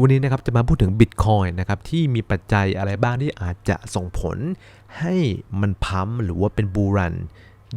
วันนี้นะครับจะมาพูดถึง Bitcoin นะครับที่มีปัจจัยอะไรบ้างที่อาจจะส่งผลให้มันพัมหรือว่าเป็นบูรัน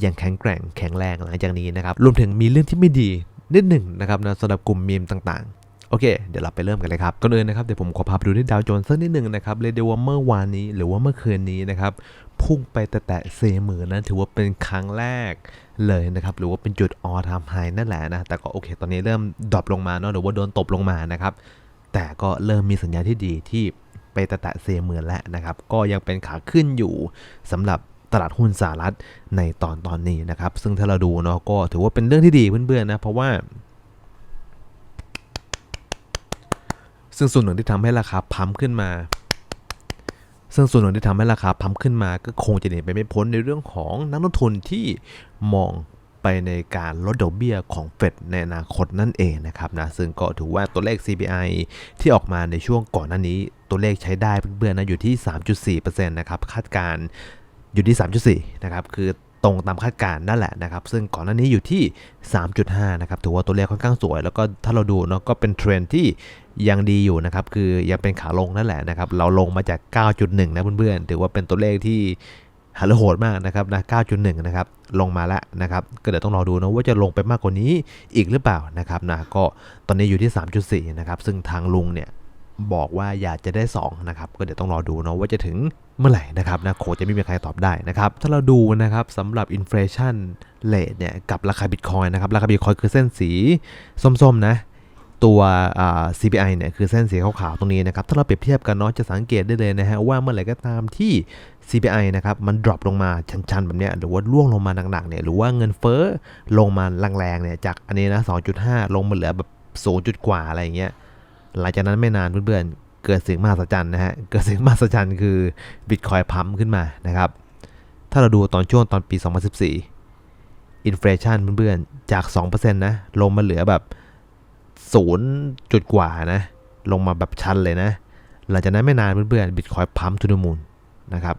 อย่างแข็งแกร่งแข็งแรงหลังจากนี้นะครับรวมถึงมีเรื่องที่ไม่ดีนิดหนึ่งนะครับนะสำหรับกลุ่มมีมต่างๆ โอเค เดี๋ยวเราไปเริ่มกันเลยครับก่อนอื่นนะครับเดี๋ยวผมขอพาไปดูที่ดาวโจนส์สักนิดหนึ่งนะครับเลยเดียวว่าเมื่อวานนี้หรือว่าเมื่อคืนนี้นะครับพุ่งไปแตะเซหมื่นนะถือว่าเป็นครั้งแรกเลยนะครับหรือว่าเป็นจุดออทามไฮนั่นแหละนะแต่ก็โอเค ตอนนี้เริ่มดรอปลงมาเนาะหรือว่าโดนตบลงมานะครับ แต่ก็เริ่มมีสัญญาณที่ดีที่ไปแตะเซเหมือนแล้วนะครับ ก็ยังเป็นขาขึ้นอยู่สำหรับตลาดหุ้นสหรัฐในตอนตอนนี้นะครับ ซึ่งถ้าเราดูเนาะก็ถือว่าเป็นเรื่องที่ดีเพื่อนๆนะเพราะว่า ซึ่งส่วนหนึ่งที่ทำให้ราคาพัมขึ้นมา ซึ่งส่วนหนึ่งที่ทำให้ราคาพัมขึ้นมา ก็คงจะหนีไปไม่พ้นในเรื่องของนักลงทุนที่มอง ไปในการลดดอกเบี้ยของเฟดในอนาคตนั่นเองนะครับนะซึ่งก็ถือว่าตัวเลข CPI ที่ออกมาในช่วงก่อนหน้านี้ ตัวเลขใช้ได้เพื่อนๆนะอยู่ที่ 3.4%นะครับคาดการณ์อยู่ที่ 3.4 นะครับ คือตรงตามคาดการณ์นั่นแหละนะครับ ซึ่งก่อนหน้านี้อยู่ที่ 3.5 นะครับ ถือว่าตัวเลขค่อนข้างสวย แล้วก็ถ้าเราดูเนาะก็เป็นเทรนที่ยังดีอยู่นะครับ คือยังเป็นขาลงนั่นแหละนะครับ เราลงมาจาก 9.1 นะเพื่อนๆ ถือว่าเป็นตัวเลขที่หันโหดมากนะครับนะ 9.1 นะครับ ลงมาแล้วนะครับ ก็เดี๋ยวต้องรอดูนะว่าจะลงไปมากกว่านี้อีกหรือเปล่านะครับนะก็ตอนนี้อยู่ที่ 3.4 นะครับ ซึ่งทางลุงเนี่ยบอกว่าอยากจะได้ 2 นะครับ ก็เดี๋ยวต้องรอดูนะว่าจะถึงเมื่อไหร่นะครับนะโคจะไม่มีใครตอบได้นะครับ ถ้าเราดูนะครับสำหรับอินฟลชันเลทเนี่ยกับราคาบิตคอยนะครับ ราคาบิตคอยคือเส้นสีส้มๆนะ ตัว CPI เนี่ยคือเส้นสีขาวๆตรงนี้นะครับ ถ้าเราเปรียบเทียบกันเนาะจะสังเกตได้เลยนะฮะว่าเมื่อไหร่ก็ตามที่ CPI นะครับมันดรอปลงมาชันๆแบบเนี้ยหรือว่าร่วงลงมาหนักๆเนี่ยหรือว่าเงินเฟ้อลงมาแรงๆเนี่ยจากอันนี้นะ 2.5 ลงมาเหลือแบบ0จุดกว่าอะไรอย่างเงี้ยหลังจากนั้นไม่นานเพื่อนๆเกิดสิ่งมหัศจรรย์นะฮะเกิดสิ่งมหัศจรรย์คือบิตคอยพัมขึ้นมานะครับถ้าเราดูตอนช่วงตอนปี 2014อินฟลชันเพื่อนๆจาก 2%นะลงมาเหลือแบบ ศูนย์จุดกว่านะ ลงมาแบบชันเลยนะ หลังจากนั้นไม่นานเพื่อนๆบิตคอยพัมทูนมูลนะครับ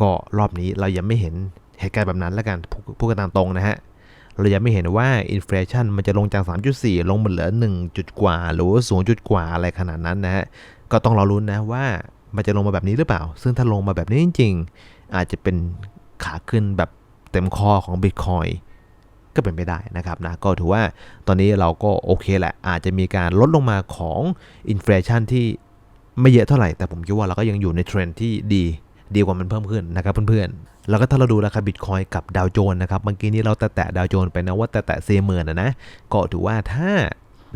ก็รอบนี้เรายังไม่เห็นเหตุการณ์แบบนั้นแล้วกันพูดกันตามตรงนะฮะ เรายังไม่เห็นว่าอินฟลชันมันจะลงจาก 3.4 ลงมาเหลือ 1 จุดกว่า หรือว่า0จุดกว่าอะไรขนาดนั้นนะฮะ ก็ต้องรอรุ้นนะว่ามันจะลงมาแบบนี้หรือเปล่า ซึ่งถ้าลงมาแบบนี้จริง ๆ อาจจะเป็นขาขึ้นแบบเต็มคอของ Bitcoin ก็เป็นไปได้นะครับนะก็ถือว่าตอนนี้เราก็โอเคแหละ อาจจะมีการลดลงมาของอินฟลชันที่ไม่เยอะเท่าไหร่ แต่ผมคิดว่าเราก็ยังอยู่ในเทรนที่ดีดีกว่ามันเพิ่มขึ้นนะครับเพื่อนๆ แล้วก็ถ้าเราดูราคาบิตคอยกับดาวโจนนะครับ เมื่อกี้นี้เราแตะดาวโจนไปนะว่าแตะเซเมอร์นะนะก็ถือว่าถ้า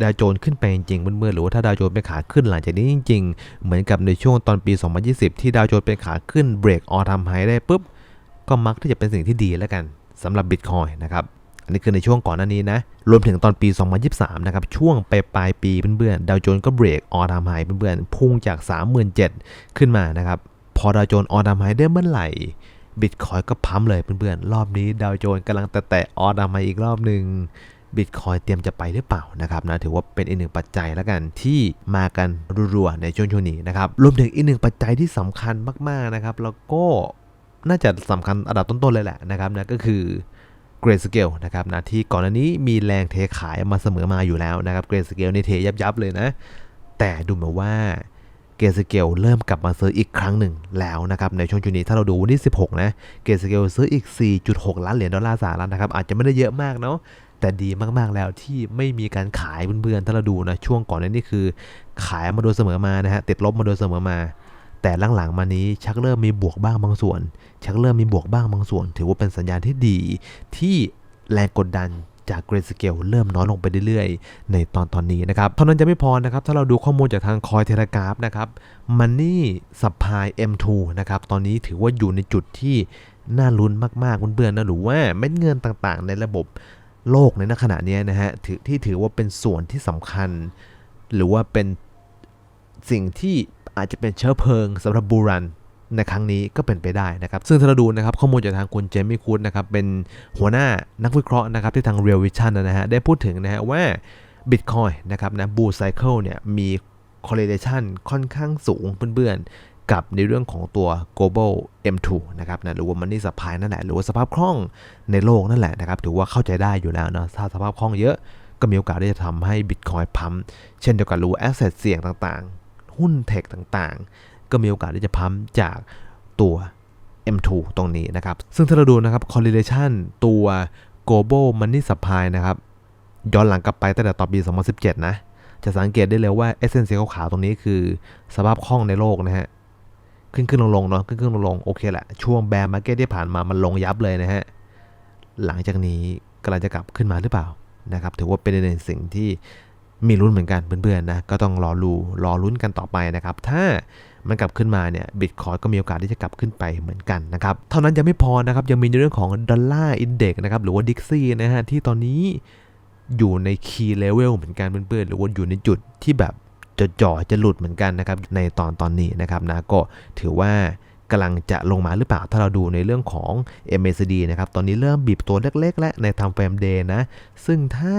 ดาวโจนขึ้นไปจริงๆเมื่อหรือว่าถ้าดาวโจนเป็นขาขึ้นหลังจากนี้จริง ๆ เหมือนกับในช่วงตอนปี 2020 ที่ดาวโจนเป็นขาขึ้นเบรกออทำไฮได้ปุ๊บ ก็มักที่จะเป็นสิ่งที่ดีแล้วกันสำหรับบิตคอยนะครับ อันนี้คือในช่วงก่อนหน้านี้นะ รวมถึงตอนปี 2023 นะครับ ช่วงปลายปลายปีเพื่อนๆ ดาวโจนก็เบรกออทำไฮเพื่อนๆ พุ่งจาก 37,000 ขึ้นมานะครับ พอดาวโจนส์ออดามไฮได้เมื่อไหร่บิตคอยก็พัมเลยเพื่อนๆ รอบนี้ดาวโจนส์กำลังแตะออดามไฮอีกรอบหนึ่งบิตคอยเตรียมจะไปหรือเปล่านะครับนะถือว่าเป็นอีกหนึ่งปัจจัยแล้วกันที่มากันรัวๆในช่วงช่วงนี้นะครับรวมถึงอีกหนึ่งปัจจัยที่สำคัญมากๆนะครับ แล้วก็น่าจะสำคัญอันดับต้นๆเลยแหละนะครับนะก็คือ เกรดสเกลนะครับนะที่ก่อนหน้านี้มีแรงเทขายมาเสมอมาอยู่แล้วนะครับเกรดสเกลในเทยับๆเลยนะ แต่ดูเหมือนว่าเกสเกลเริ่มกลับมาซื้ออีกครั้งหนึ่งแล้วนะครับในช่วงจุดนี้ถ้าเราดูวันที่ 16 นะเกสเกลซื้ออีก 4.6 ล้านเหรียญดอลลาร์สหรัฐนะครับอาจจะไม่ได้เยอะมากเนาะแต่ดีมากๆแล้วที่ไม่มีการขายเพื่อนๆถ้าเราดูนะช่วงก่อนนี้นี่คือ ขายมาโดยเสมอมานะฮะติดลบมาโดยเสมอมา แต่หลังๆมานี้ชักเริ่มมีบวกบ้างบางส่วน ชักเริ่มมีบวกบ้างบางส่วน ถือว่าเป็นสัญญาณที่ดี ที่แรงกดดันจากเกรดสเกลเริ่มน้อยลงไปเรื่อยๆ ในตอนตอนนี้นะครับ เท่านั้นจะไม่พอนะครับ ถ้าเราดูข้อมูลจากทางคอยเทเลกราฟนะครับมันนี่สัพพาย M2 นะครับ ตอนนี้ถือว่าอยู่ในจุดที่น่าลุ้นมากๆเบื่อนๆนะหรือว่าเม็ดเงินต่างๆ ในระบบโลกในขณะนี้นะฮะที่ถือว่าเป็นส่วนที่สำคัญ หรือว่าเป็นสิ่งที่ อาจจะเป็นเชื้อเพลิงสำหรับบูรันในครั้งนี้ก็เป็นไปได้นะครับ ซึ่งถ้าเราดูนะครับข้อมูลจากทางคุณเจมี่คูดนะครับเป็นหัวหน้านักวิเคราะห์นะครับที่ทาง Real Vision นะฮะได้พูดถึงนะฮะว่า Bitcoin นะครับนะ Bull Cycle เนี่ยมี correlation ค่อนข้างสูงเพื่อนๆ กับในเรื่องของตัว global M2 นะครับนะหรือว่ามันนี่สปายนั่นแหละหรือว่าสภาพคล่องในโลกนั่นแหละนะครับถือว่าเข้าใจได้อยู่แล้วนะถ้าสภาพคล่องเยอะก็มีโอกาสที่จะทำให้บิตคอยพัมเช่นเดียวกับรู้แอสเซทเสี่ยงต่างๆ หุ้นเทคต่างๆ ก็มีโอกาสที่จะพัมจากตัว M2 ตรงนี้นะครับ ซึ่งถ้าเราดูนะครับ correlation ตัว global money supply นะครับ ย้อนหลังกลับไปตั้งแต่ตอนปี 2017 นะ จะสังเกตได้เลยว่าเอเซนเซียขาวๆตรงนี้คือสภาพคล่องในโลกนะฮะ ขึ้นขึ้นลงลงเนาะ ขึ้นขึ้นลงลงโอเคแหละ ช่วงแบร์มาร์เก็ตที่ผ่านมามันลงยับเลยนะฮะ หลังจากนี้กำลังจะกลับขึ้นมาหรือเปล่านะครับ ถือว่าเป็นในสิ่งที่ มีลุ้นเหมือนกันเพื่อนๆนะก็ต้องรอรูรอลุ้นกันต่อไปนะครับ ถ้ามันกลับขึ้นมาเนี่ยบิตคอยก็มีโอกาสที่จะกลับขึ้นไปเหมือนกันนะครับ เท่านั้นยังไม่พอนะครับ ยังมีในเรื่องของดอลลาร์อินเด็กนะครับ หรือว่าดิกซี่นะฮะ ที่ตอนนี้อยู่ในคีย์เลเวลเหมือนกันเพื่อนๆ หรือว่าอยู่ในจุดที่แบบจะจ่อจะหลุดเหมือนกันนะครับ ในตอนตอนนี้นะครับนะก็ถือว่ากำลังจะลงมาหรือเปล่า ถ้าเราดูในเรื่องของ MACD นะครับ ตอนนี้เริ่มบีบตัวเล็กๆ และใน time frame day นะ ซึ่งถ้า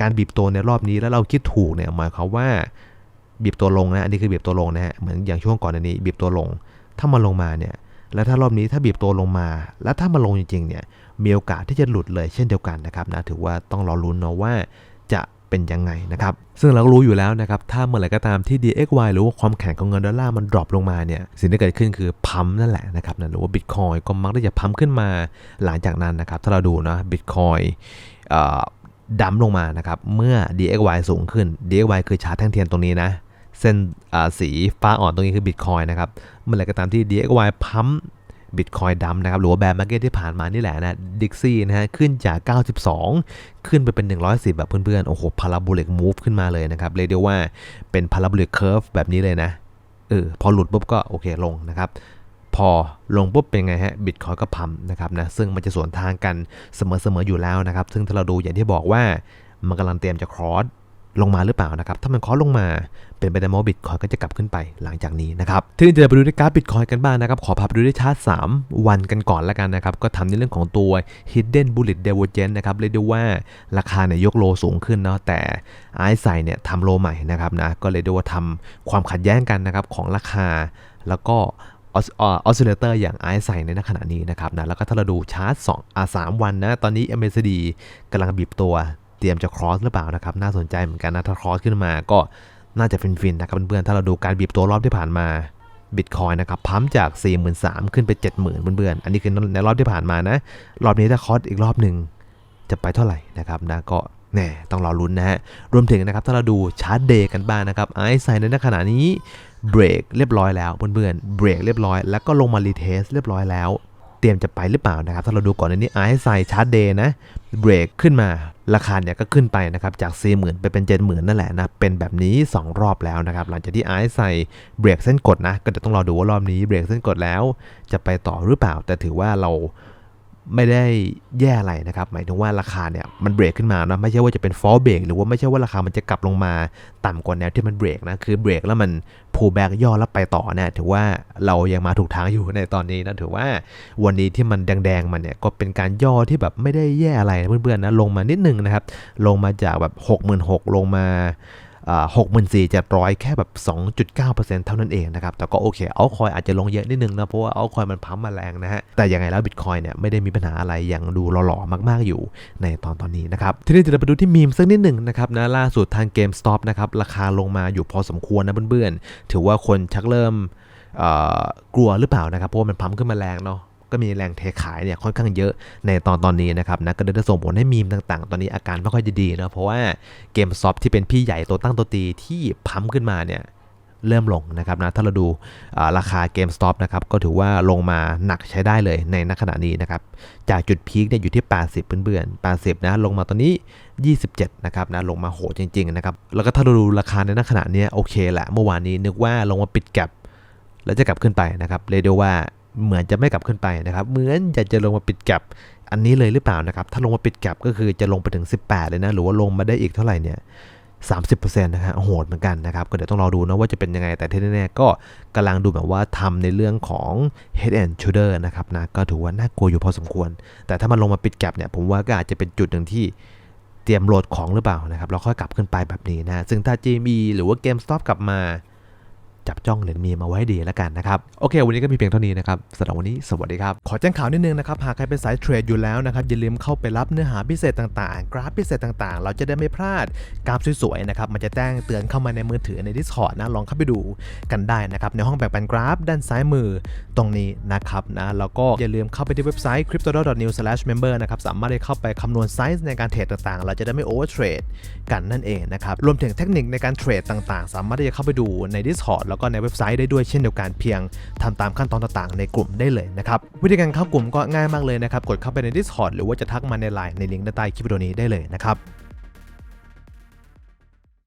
การบีบตัวในรอบนี้แล้วเราคิดถูกเนี่ยหมายความว่าบีบตัวลงนะอันนี้คือบีบตัวลงนะฮะเหมือนอย่างช่วงก่อนอันนี้บีบตัวลง ถ้ามันลงมาเนี่ยแล้วถ้ารอบนี้ถ้าบีบตัวลงมา แล้วถ้ามันลงจริงๆเนี่ยมีโอกาสที่จะหลุดเลยเช่นเดียวกันนะครับนะถือว่าต้องรอลุ้นเนาะว่าจะเป็นยังไงนะครับซึ่งเราก็รู้อยู่แล้วนะครับถ้าเมื่อไหร่ก็ตามที่ DXY หรือว่าความแข็งของเงินดอลลาร์มันดรอปลงมาเนี่ยสิ่งที่เกิดขึ้นคือพัมนั่นแหละนะครับนะหรือว่าบิตคอยก็มักที่จะพัมขึ้นมาหลังจากนั้นนะครับถ้าเราดูนะบิตคอย ดัมลงมานะครับ เมื่อ DXY สูงขึ้น DXY คือชาร์ตแท่งเทียนตรงนี้นะ เส้นสีฟ้าอ่อนตรงนี้คือบิตคอยนะครับ เมื่อไหร่ก็ตามที่ DXY พัมบิตคอยดำนะครับ หรือว่าแบร์มาร์เก็ตที่ผ่านมานี่แหละนะดิกซี่นะฮะขึ้นจาก 92 ขึ้นไปเป็น 110 แบบเพื่อนๆ โอ้โหพาราโบลิกมูฟขึ้นมาเลยนะครับ เรียกได้ว่าเป็นพาราโบลิกเคอร์ฟแบบนี้เลยนะเออพอหลุดปุ๊บก็โอเคลงนะครับ พอลงปุ๊บเป็นไงฮะบิตคอยก็พัมนะครับนะซึ่งมันจะสวนทางกันเสมอๆอยู่แล้วนะครับ ซึ่งถ้าเราดูอย่างที่บอกว่ามันกำลังเตรียมจะครอสลงมาหรือเปล่านะครับ ถ้ามันคอลงมาเป็นไปได้ว่าบิตคอยก็จะกลับขึ้นไปหลังจากนี้นะครับ ทีนี้จะไปดูที่กราฟบิตคอยกันบ้างนะครับ ขอพาไปดูที่ชาร์ต3วันกันก่อนแล้วกันนะครับ ก็ทำในเรื่องของตัว hidden bullet divergence นะครับ เรียกได้ว่าราคาเนี่ยยกโลสูงขึ้นเนาะ แต่ไอซ์ไซเนี่ยทำโลใหม่นะครับนะ ก็เลยได้ว่าทำความขัดแย้งกันนะครับของราคา แล้วก็ ออสซิเลเตอร์อย่างไอซ์ไซในขณะนี้นะครับนะแล้วก็ถ้าเราดูชาร์ต2อ่า3วันนะ ตอนนี้ MACD กำลังบีบตัวเตรียมจะครอสหรือเปล่านะครับ น่าสนใจเหมือนกันนะ ถ้าครอสขึ้นมาก็น่าจะฟินๆนะครับเพื่อนๆถ้าเราดูการบีบตัวรอบที่ผ่านมาบิตคอยนะครับพัมจาก 43,000ขึ้นไป 70,000เพื่อนๆอันนี้คือในรอบที่ผ่านมานะ รอบนี้ถ้าคอสอีกรอบหนึ่งจะไปเท่าไหร่นะครับนะก็แน่ต้องรอลุ้นนะฮะรวมถึงนะครับถ้าเราดูชาร์ตเดย์กันบ้างนะครับไอซ์ไซในขณะนี้ เบรกเรียบร้อยแล้วเพื่อนๆเบรกเรียบร้อยแล้วก็ลงมารีเทสเรียบร้อยแล้วเตรียมจะไปหรือเปล่านะครับ ถ้าเราดูก่อนในนี้ไอซ์ไซชาร์ตเดย์นะ เบรกขึ้นมา ราคาเนี่ยก็ขึ้นไปนะครับ จาก 40,000 ไปเป็น 70,000 นั่นแหละนะ เป็นแบบนี้ 2 รอบแล้วนะครับ หลังจากที่ไอซ์ไซเบรกเส้นกดนะ ก็จะต้องรอดูว่ารอบนี้เบรกเส้นกดแล้ว จะไปต่อหรือเปล่า แต่ถือว่าเรา ไม่ได้แย่อะไรนะครับ หมายถึงว่าราคาเนี่ยมันเบรกขึ้นมานะไม่ใช่ว่าจะเป็นฟอลเบรกหรือว่าไม่ใช่ว่าราคามันจะกลับลงมาต่ำกว่าแนวที่มันเบรกนะคือเบรกแล้วมันพูแบกย่อแล้วไปต่อเนี่ยถือว่าเรายังมาถูกทางอยู่ในตอนนี้นะถือว่าวันนี้ที่มันแดงๆมันเนี่ยก็เป็นการย่อที่แบบไม่ได้แย่อะไรเพื่อนๆนะลงมานิดนึงนะครับลงมาจากแบบ 66,000ลงมา หกหมื่นสี่เจ็ดร้อยแค่แบบ2.9%เท่านั้นเองนะครับ แต่ก็โอเคเอาคอยอาจจะลงเยอะนิดนึงนะ เพราะว่าเอาคอยมันพัมมาแรงนะฮะ แต่ยังไงแล้วบิตคอยเนี่ยไม่ได้มีปัญหาอะไรยังดูหล่อๆมากๆอยู่ในตอนตอนนี้นะครับ ทีนี้จะไปดูที่มีมสักนิดหนึ่งนะครับนะล่าสุดทาง GameStop นะครับราคาลงมาอยู่พอสมควรนะเพื่อนๆถือว่าคนชักเริ่มกลัวหรือเปล่านะครับเพราะว่ามันพัมขึ้นมาแรงเนาะ ก็มีแรงเทขายเนี่ยค่อนข้างเยอะในตอนตอนนี้นะครับนะก็เลยส่งผลให้มีมต่างๆ ตอนนี้อาการไม่ค่อยจะดีนะเพราะว่าเกมซอฟที่เป็นพี่ใหญ่ตัวตั้งตัวตีที่พัมขึ้นมาเนี่ยเริ่มลงนะครับนะถ้าเราดูราคาเกมสต็อปนะครับก็ถือว่าลงมาหนักใช้ได้เลยในณขณะนี้นะครับจากจุดพีคเนี่ยอยู่ที่ 80เพื่อนๆ80 นะลงมาตอนนี้ 27 นะครับนะลงมาโหจริงๆนะครับแล้วก็ถ้าเราดูราคาในณขณะนี้โอเคแหละเมื่อวานนี้นึกว่าลงมาปิดแก็บแล้วจะกลับขึ้นไปนะครับเรียกได้ว่า เหมือนจะไม่กลับขึ้นไปนะครับเหมือนจะจะลงมาปิดแก็บอันนี้เลยหรือเปล่านะครับถ้าลงมาปิดแก็บก็คือจะลงไปถึง 18 เลยนะหรือว่าลงมาได้อีกเท่าไหร่เนี่ย30%นะฮะโหดเหมือนกันนะครับ ก็เดี๋ยวต้องรอดูนะว่าจะเป็นยังไง แต่ที่แน่ๆก็กำลังดูแบบว่าทำในเรื่องของ head and shoulder นะครับนะ ก็ถือว่าน่ากลัวอยู่พอสมควร แต่ถ้ามันลงมาปิดแก็บเนี่ย ผมว่าก็อาจจะเป็นจุดหนึ่งที่เตรียมโหลดของหรือเปล่านะครับ เราค่อยกลับขึ้นไปแบบนี้นะ ซึ่งถ้า GME หรือว่า GameStop กลับมา จับจ้องเหรียญมีมาไว้ให้ดีแล้วกันนะครับ โอเค วันนี้ก็มีเพียงเท่านี้นะครับสำหรับวันนี้สวัสดีครับ ขอแจ้งข่าวนิดนึงนะครับ หากใครเป็นสายเทรดอยู่แล้วนะครับ อย่าลืมเข้าไปรับเนื้อหาพิเศษต่างๆ กราฟพิเศษต่างๆ เราจะได้ไม่พลาดกราฟสวยๆนะครับมันจะแจ้งเตือนเข้ามาในมือถือใน Discord นะลองเข้าไปดูกันได้นะครับในห้องแบ่งปันกราฟ ด้านซ้ายมือตรงนี้นะครับนะแล้วก็อย่าลืมเข้าไปที่เว็บไซต์ crypto.new/member นะครับสามารถได้เข้าไปคำนวณไซส์ในการเทรดต่างๆ เราจะได้ไม่โอเวอร์เทรดกันนั่นเองนะครับรวมถึงเทคนิคในการเทรดต่างๆ สามารถที่จะเข้าไปดูใน Discord แล้วก็ในเว็บไซต์ได้ด้วยเช่นเดียวกันเพียงทำตามขั้นตอนต่างๆ ในกลุ่มได้เลยนะครับวิธีการเข้ากลุ่มก็ง่ายมากเลยนะครับกดเข้าไปใน Discord หรือว่าจะทักมาในไลน์ในลิงก์ด้านใต้คลิปวิดีโอนี้ได้เลยนะครับ